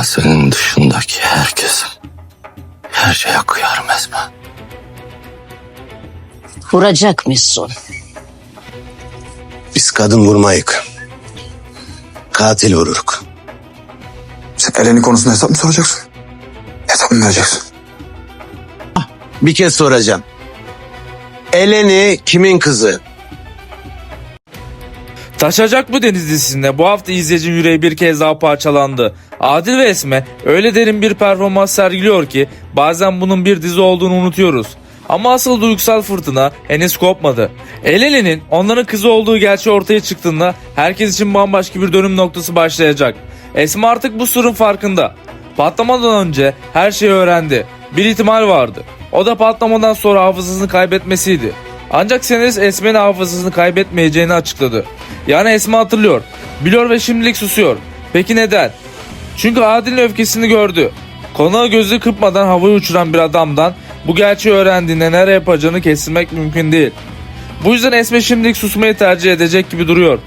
Ama senin dışındaki herkesin her şeye kıyarım Esma. Vuracak mısın? Biz kadın vurmayık. Katil vururuk. Sen Eleni konusunda hesap mı soracaksın? Hesap mı vereceksin? Bir kez soracağım. Eleni kimin kızı? Taşacak mı Deniz dizisinde bu hafta izleyicinin yüreği bir kez daha parçalandı. Adil ve Esme öyle derin bir performans sergiliyor ki bazen bunun bir dizi olduğunu unutuyoruz. Ama asıl duygusal fırtına henüz kopmadı. Eleni'nin onların kızı olduğu gerçeği ortaya çıktığında herkes için bambaşka bir dönüm noktası başlayacak. Esme artık bu sırrın farkında. Patlamadan önce her şeyi öğrendi. Bir ihtimal vardı. O da patlamadan sonra hafızasını kaybetmesiydi. Ancak senarist Esme'nin hafızasını kaybetmeyeceğini açıkladı. Yani Esme hatırlıyor, biliyor ve şimdilik susuyor. Peki neden? Çünkü Adil'in öfkesini gördü. Konağı gözü kırpmadan havayı uçuran bir adamdan bu gerçeği öğrendiğinde nereye yapacağını kestirmek mümkün değil. Bu yüzden Esme şimdilik susmayı tercih edecek gibi duruyor.